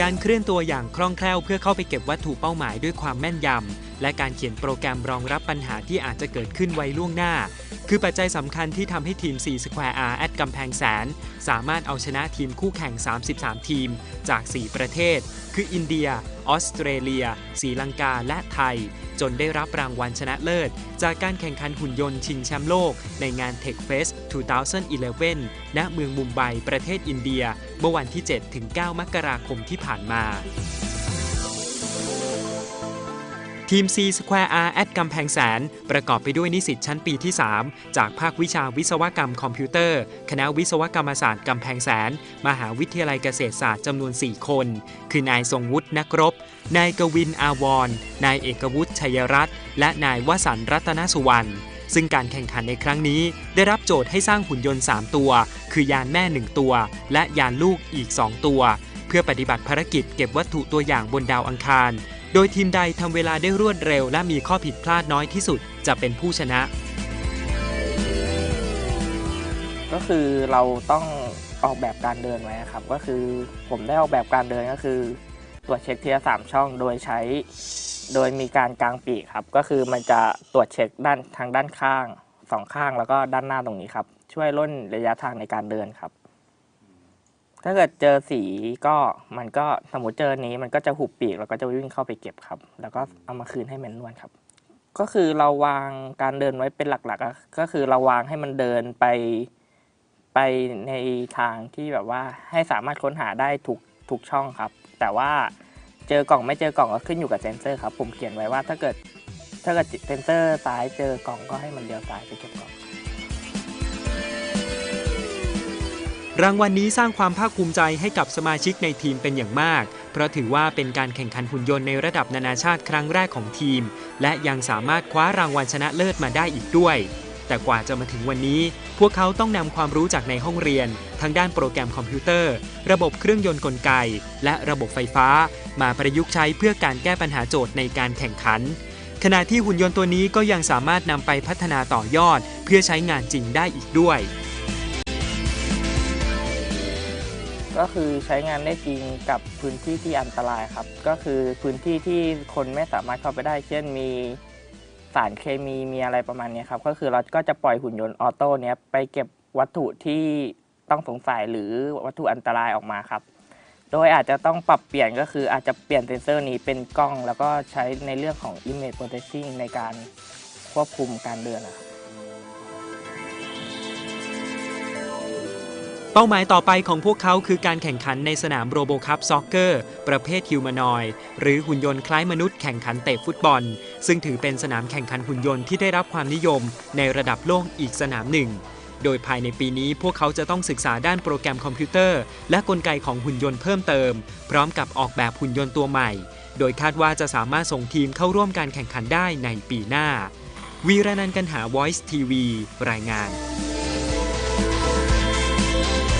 การเคลื่อนตัวอย่างคล่องแคล่วเพื่อเข้าไปเก็บวัตถุเป้าหมายด้วยความแม่นยำ และการเขียนโปรแกรมรองรับปัญหาที่อาจจะเกิดขึ้นไว้ล่วงหน้า คือปัจจัยสำคัญที่ทำให้ทีม 4 Square R แอดกำแพงแสน สามารถเอาชนะทีมคู่แข่ง 33 ทีม จาก 4 ประเทศ คืออินเดีย ออสเตรเลียศรีลังกา และไทย จนได้รับรางวัลชนะเลิศ จากการแข่งขันหุ่นยนต์ชิงแชมป์โลก ในงาน Tech Fest 2011 ณ เมืองมุมไบ ประเทศอินเดีย เมื่อวันที่ 7-9 มกราคมที่ผ่านมา ทีม C Square R แอดกำแพงแสน ประกอบไปด้วยนิสิตชั้นปีที่ 3 จากภาควิชาวิศวกรรมคอมพิวเตอร์ คณะวิศวกรรมศาสตร์กำแพงแสน มหาวิทยาลัยเกษตรศาสตร์จำนวน 4 คน คือนายทรงวุฒินักรบ นายกวินอาวรนายเอกวุฒิชัยรัตน์และนายวสันต์รัตนสุวรรณซึ่งการแข่งขันในครั้งนี้ ได้รับโจทย์ให้สร้างหุ่นยนต์ 3 ตัว คือยานแม่ 1 ตัว และยานลูกอีก 2 ตัว เพื่อปฏิบัติภารกิจเก็บวัตถุตัวอย่างบนดาวอังคาร โดยทีมใดทำเวลาได้รวดเร็ว และมีข้อผิดพลาดน้อยที่สุดจะเป็นผู้ชนะ ก็คือเราต้องออกแบบการเดินไว้ครับ ก็คือผมได้ออกแบบการเดินก็คือ ตรวจเช็คทีละสามช่องโดยใช้ โดยมีการกางปีกครับ ก็คือมันจะตรวจเช็คด้านทางด้านข้างสองข้างแล้วก็ด้านหน้าตรงนี้ครับ ช่วยล่นระยะทางในการเดินครับ ถ้าเกิดเจอสีก็มันก็สมมติเจอนี้มันก็จะหุบปีกแล้วก็จะวิ่งเข้าไปเก็บครับ แล้วก็เอามาคืนให้แมนนวลครับ ก็คือเราวางการเดินไว้เป็นหลักๆ ก็คือเราวางให้มันเดินไปไปในทางที่แบบว่าให้สามารถค้นหาได้ทุกทุกช่องครับ แต่ว่าเจอกล่องไม่เจอกล่องก็ขึ้นอยู่กับเซนเซอร์ครับ ผมเขียนไว้ว่าถ้าเกิดถ้าเกิดเซนเซอร์ซ้ายเจอกล่องก็ให้มันเลี้ยวซ้ายไปเก็บกล่อง รางวัลนนี้สร้างความภาคภูมิใจให้กับสมาชิกในทีมเป็นอย่างมาก เพราะถือว่าเป็นการแข่งขันหุ่นยนต์ในระดับนานาชาติครั้งแรกของทีม และยังสามารถคว้ารางวัลชนะเลิศมาได้อีกด้วย แต่กว่าจะมาถึงวันนี้ พวกเขาต้องนำความรู้จากในห้องเรียน ทั้งด้านโปรแกรมคอมพิวเตอร์ ระบบเครื่องยนต์กลไก และระบบไฟฟ้า มาประยุกต์ใช้เพื่อการแก้ปัญหาโจทย์ในการแข่งขัน ขณะที่หุ่นยนต์ตัวนี้ก็ยังสามารถนำไปพัฒนาต่อยอด เพื่อใช้งานจริงได้อีกด้วย ก็คือใช้งานได้จริงกับพื้นที่ที่อันตรายครับ ก็คือพื้นที่ที่คนไม่สามารถเข้าไปได้ เช่นมีสารเคมีมีอะไรประมาณนี้ครับ ก็คือเราก็จะปล่อยหุ่นยนต์ออโต้เนี้ยไปเก็บวัตถุที่ต้องสงสัยหรือวัตถุอันตรายออกมาครับ โดยอาจจะต้องปรับเปลี่ยนก็คืออาจจะเปลี่ยนเซนเซอร์นี้เป็นกล้อง แล้วก็ใช้ในเรื่องของ image processing ในการควบคุมการเดินนะครับ เป้าหมายต่อไปของพวกเขาคือการแข่งขันในสนามโรโบคัพซ็อกเกอร์ประเภทฮิวแมนอยหรือหุ่นยนต์คล้ายมนุษย์แข่งขันเตะฟุตบอล ซึ่งถือเป็นสนามแข่งขันหุ่นยนต์ที่ได้รับความนิยมในระดับโลกอีกสนามหนึ่ง โดยภายในปีนี้พวกเขาจะต้องศึกษาด้านโปรแกรมคอมพิวเตอร์ และกลไกของหุ่นยนต์เพิ่มเติม พร้อมกับออกแบบหุ่นยนต์ตัวใหม่ โดยคาดว่าจะสามารถส่งทีมเข้าร่วมการแข่งขันได้ในปีหน้าวีระนันกันหา Voice TV รายงาน Bye.